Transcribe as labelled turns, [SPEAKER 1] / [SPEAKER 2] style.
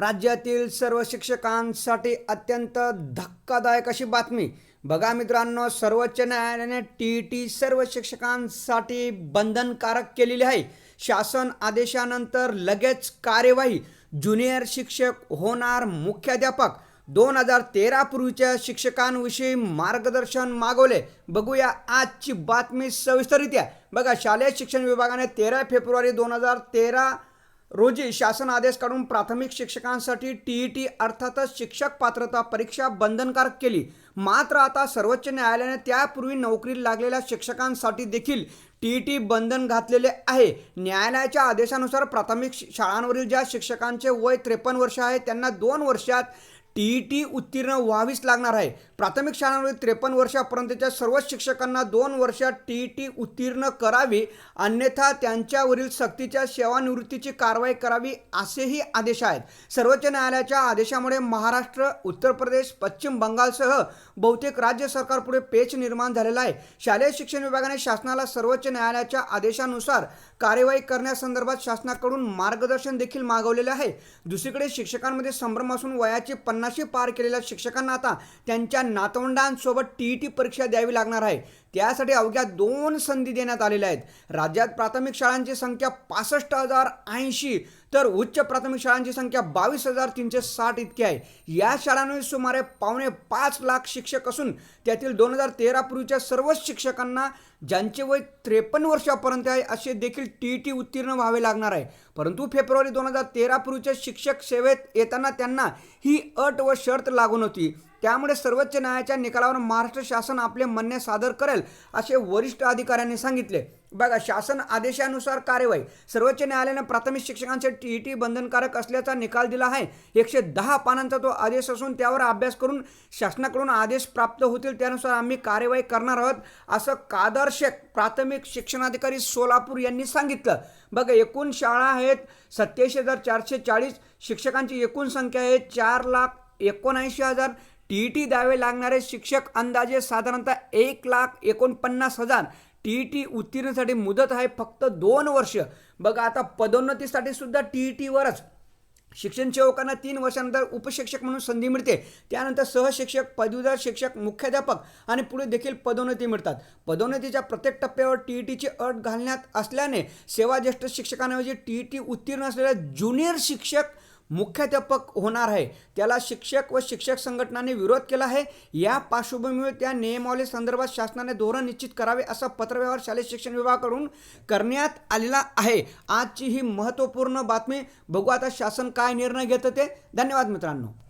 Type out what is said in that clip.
[SPEAKER 1] राज्यातील सर्व शिक्षकांसाठी अत्यंत धक्कादायक अशी बातमी. बघा मित्रांनो सर्वोच्च न्यायालयाने टी टी सर्व शिक्षकांसाठी बंधनकारक केलेली आहे. शासन आदेशानंतर लगेच कार्यवाही. ज्युनियर शिक्षक होणार मुख्याध्यापक. दोन हजार तेरा पूर्वीच्या शिक्षकांविषयी मार्गदर्शन मागवले. बघूया आजची बातमी सविस्तरित्या बघा शालेय शिक्षण विभागाने तेरा फेब्रुवारी दोन हजार तेरा रोजी शासन आदेश काढून प्राथमिक शिक्षकांसाठी टी ई टी अर्थातच शिक्षक पात्रता परीक्षा बंधनकारक केली. मात्र आता सर्वोच्च न्यायालयाने त्यापूर्वी नोकरीला लागलेल्या शिक्षकांसाठी देखील टी ई टी बंधन घातलेले आहे. न्यायालयाच्या आदेशानुसार प्राथमिक शाळांवरील ज्या शिक्षकांचे वय त्रेपन्न वर्ष आहे त्यांना दोन वर्षात टी ई टी उत्तीर्ण व्हावीच लागणार आहे. प्राथमिक शाळांमध्ये त्रेपन्न वर्षापर्यंतच्या सर्वच शिक्षकांना दोन वर्षात टी ई टी उत्तीर्ण करावी अन्यथा त्यांच्यावरील सक्तीच्या सेवानिवृत्तीची कारवाई करावी असेही आदेश आहेत. सर्वोच्च न्यायालयाच्या आदेशामुळे महाराष्ट्र उत्तर प्रदेश पश्चिम बंगालसह बहुतेक राज्य सरकारपुढे पेच निर्माण झालेला आहे. शालेय शिक्षण विभागाने शासनाला सर्वोच्च न्यायालयाच्या आदेशानुसार कार्यवाही करण्यासंदर्भात शासनाकडून मार्गदर्शन देखील मागवलेले आहे. दुसरीकडे शिक्षकांमध्ये संभ्रम असून वयाची पन्नाशी पार केलेल्या शिक्षकांना आता त्यांच्या नातवंडांसोबत टी ई टी परीक्षा द्यावी लागणार आहे. त्यासाठी अवघ्या दोन संधी देण्यात आलेल्या आहेत. राज्यात प्राथमिक शाळांची संख्या पासष्ट हजार ऐंशी तर उच्च प्राथमिक शाळांची संख्या बावीस हजार तीनशे साठ इतकी आहे. या शाळांमध्ये सुमारे पावणे पाच लाख शिक्षक असून त्यातील दोन हजार तेरा पूर्वीच्या सर्वच शिक्षकांना ज्यांचे वय त्रेपन्न वर्षापर्यंत आहे असे देखील टी टी उत्तीर्ण व्हावे लागणार आहे. परंतु फेब्रुवारी दोन हजार तेरा पूर्वीच्या शिक्षक सेवेत येताना त्यांना ही अट व शर्त लागून होती. त्यामुळे सर्वोच्च न्यायालयाच्या निकालावर महाराष्ट्र शासन आपले म्हणणे सादर करेल असे वरिष्ठ अधिकाऱ्यांनी सांगितले. बघा शासन आदेशानुसार कार्यवाही. सर्वोच्च न्यायालयाने प्राथमिक शिक्षकांचे टी ई टी बंधनकारक असल्याचा निकाल दिला आहे. एकशे दहा पानांचा तो आदेश असून त्यावर अभ्यास करून शासनाकडून आदेश प्राप्त होतील त्यानुसार आम्ही कार्यवाही करणार आहोत असं कादर शेख प्राथमिक शिक्षणाधिकारी सोलापूर यांनी सांगितलं. बघा एकूण शाळा आहेत सत्याऐंशी हजार चारशे चाळीस शिक्षकांची एकूण संख्या आहे चार लाख एकोणऐंशी हजार टी ई टी द्यावे लागणारे शिक्षक अंदाजे साधारणतः एक लाख एकोणपन्नास हजार. टी ई टी उत्तीर्णसाठी मुदत आहे फक्त दोन वर्ष. बघा आता पदोन्नतीसाठी सुद्धा टी ई टीवरच शिक्षण सेवकांना तीन वर्षानंतर उपशिक्षक म्हणून संधी मिळते. त्यानंतर सहशिक्षक पदवीधर शिक्षक मुख्याध्यापक आणि पुढे देखील पदोन्नती मिळतात. पदोन्नतीच्या प्रत्येक टप्प्यावर टी ई टीची अट घालण्यात असल्याने सेवाज्येष्ठ शिक्षकांऐवजी टी ई टी उत्तीर्ण असलेल्या ज्युनियर शिक्षक मुख्याध्यापक होणार आहे. त्याला शिक्षक व शिक्षक संघटनांनी विरोध केला आहे. या पार्श्वभूमीवर त्या नियमावली संदर्भात शासनाने धोरण निश्चित करावे असा पत्रव्यवहार शालेय शिक्षण विभागाकडून करण्यात आलेला आहे. आजची ही महत्त्वपूर्ण बातमी बघू आता शासन काय निर्णय घेतं ते. धन्यवाद मित्रांनो.